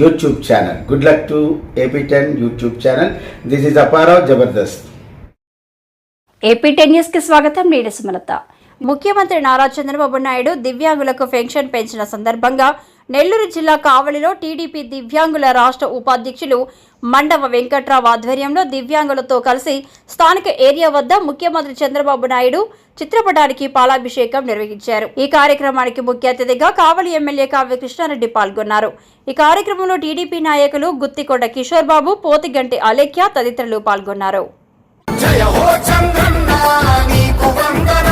YouTube channel good luck to AP ten YouTube channel this is Apparao Jabardasth AP ten న్యూస్కి స్వాగతం. నేను సుమలత. ముఖ్యమంత్రి నారా చంద్రబాబు నాయుడు దివ్యాంగులకు పెన్షన్ పెంచిన సందర్భంగా నెల్లూరు జిల్లా కావలిలో టీడీపీ దివ్యాంగుల రాష్ట్ర ఉపాధ్యక్షులు మండవ వెంకట్రావు ఆధ్వర్యంలో దివ్యాంగులతో కలిసి స్థానిక ఏరియా వద్ద ముఖ్యమంత్రి చంద్రబాబు నాయుడు చిత్రపటానికి పాలాభిషేకం నిర్వహించారు. ఈ కార్యక్రమానికి ముఖ్య అతిథిగా కావలి ఎమ్మెల్యే కావ్య కృష్ణారెడ్డి పాల్గొన్నారు. ఈ కార్యక్రమంలో టీడీపీ నాయకులు గుత్తికొండ కిషోర్ బాబు పోతిగంటి అలేఖ్య తదితరులు పాల్గొన్నారు. జయ హో చంద్రన్న నీకు వందనం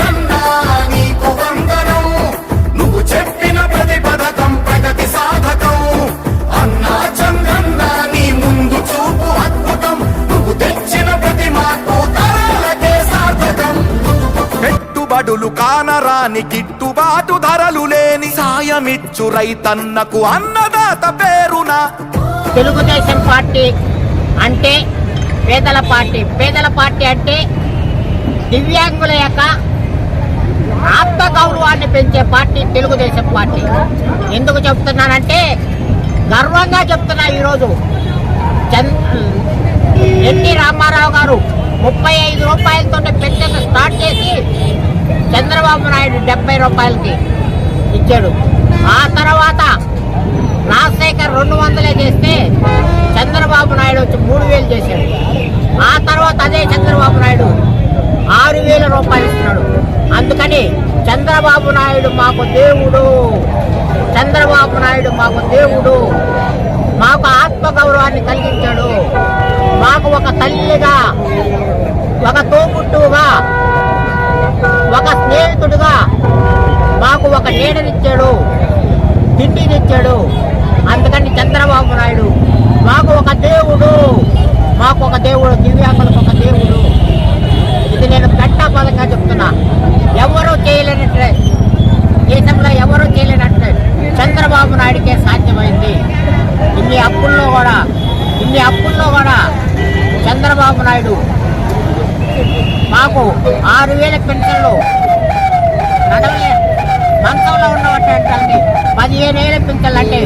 బడులు కానరాని గిట్టుబాటు ధరలు లేని సాయమిచ్చు రైతన్నకు అన్నదాత పేరున. తెలుగుదేశం పార్టీ అంటే పేదల పార్టీ. పేదల పార్టీ అంటే దివ్యాంగుల యొక్క ఆత్మ గౌరవాన్ని పెంచే పార్టీ తెలుగుదేశం పార్టీ. ఎందుకు చెప్తున్నానంటే గర్వంగా చెప్తున్నా ఈరోజు. చంద్ ఎన్టీ రామారావు గారు ముప్పై ఐదు రూపాయలతో పెన్షన్ స్టార్ట్ చేసి చంద్రబాబు నాయుడు డెబ్బై రూపాయలకి ఇచ్చాడు. ఆ తర్వాత రాజశేఖర్ రెండు వందలే చేస్తే చంద్రబాబు నాయుడు వచ్చి మూడు వేలు చేశాడు. ఆ తర్వాత అదే చంద్రబాబు నాయుడు ఆరు వేల రూపాయలు ఇస్తున్నాడు. అందుకని చంద్రబాబు నాయుడు మాకు దేవుడు. చంద్రబాబు నాయుడు మాకు దేవుడు. మాకు ఆత్మగౌరవాన్ని కలిగించాడు. మాకు ఒక తల్లిగా ఒక తోబుట్టుగా ఒక స్నేహితుడుగా మాకు ఒక నీడనిచ్చాడు తిండినిచ్చాడు. అందుకని చంద్రబాబు నాయుడు మాకు ఒక దేవుడు మాకు ఒక దేవుడు దివ్యాంగులకు ఒక దేవుడు. ఇది నేను ఘంటాపదంగా చెప్తున్నా. ఎవరూ చేయలేనట్లే దేశంలో ఎవరూ చేయలేనట్లే చంద్రబాబు నాయుడికే సాధ్యమైంది. ఇన్ని అప్పుల్లో కూడా ఇన్ని అప్పుల్లో కూడా చంద్రబాబు నాయుడు మాకు ఆరు వేల పెన్షన్లు నడవలే. మంచంలో ఉన్నటువంటి పదిహేను ఏళ్ళ పింఛన్లు అంటే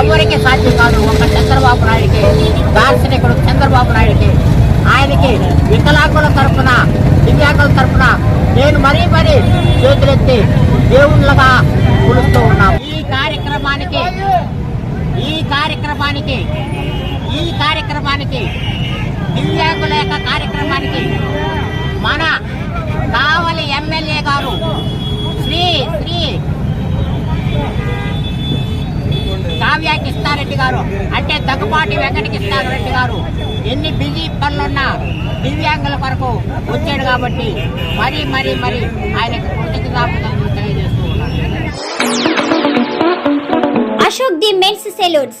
ఎవరికి సాధ్యం కాదు? ఒక చంద్రబాబు నాయుడికి దార్శనికుడు చంద్రబాబు నాయుడికి. ఆయనకి వికలాంగుల తరఫున దివ్యాంగుల తరఫున నేను మరీ మరీ చేతులెత్తి దేవుళ్ళగా కొలుస్తూ ఉన్నాం. ఈ కార్యక్రమానికి ఈ కార్యక్రమానికి ఈ కార్యక్రమానికి దివ్యాంగుల యొక్క కార్యక్రమానికి మన కావలి ఎమ్మెల్యే గారు శ్రీ శ్రీ కావ్య కిస్తారెడ్డి గారు అంటే దగ్గుపాటి వెంకట కిస్తారెడ్డి గారు ఎన్ని బిజీ పనులున్నా దివ్యాంగుల కొరకు వచ్చాడు కాబట్టి మరీ మరీ మరీ ఆయనకు కృతజ్ఞతాపదలు తెలియజేస్తూ ఉన్నాను. Ashok the men's salons.